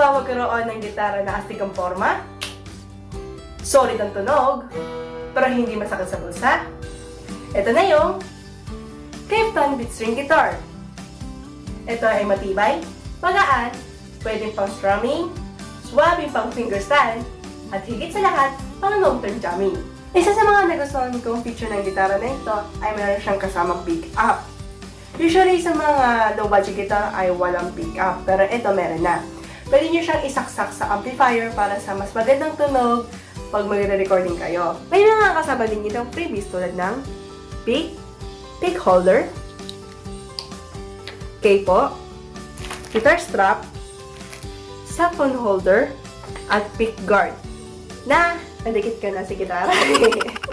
ba magkaroon ng gitara na astig ang forma? Solid ang tunog, pero hindi masakit sa bulsa? Ito na yung Clifton Beat String Guitar. Ito ay matibay, magaan, pwedeng pang strumming, swabe pang fingerstand, at higit sa lahat, pang long-term jamming. Isa sa mga nagustuhan kong feature ng gitara na ito ay meron siyang kasamang pick up. Usually sa mga low budget guitar ay walang pick up, pero ito meron na. Pwede nyo siyang isaksak sa amplifier para sa mas magandang tunog pag magre-recording kayo. May mga kasama din itong freebies tulad ng pick, pick holder, capo, guitar strap, saxophone holder, at pick guard na nadikit ka na sa gitara.